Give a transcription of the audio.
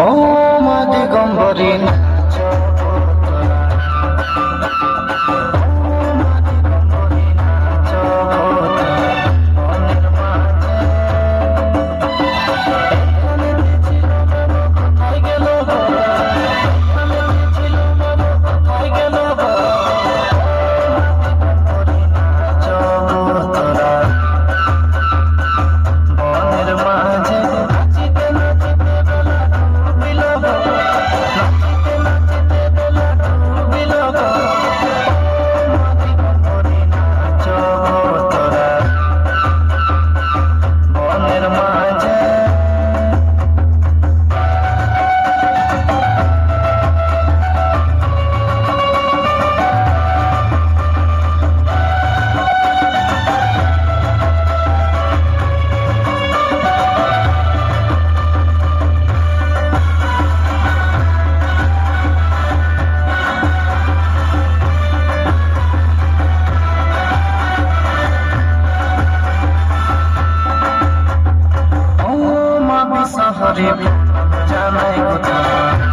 ও মা দিগম্বরী। বিশহরে জানাই কথা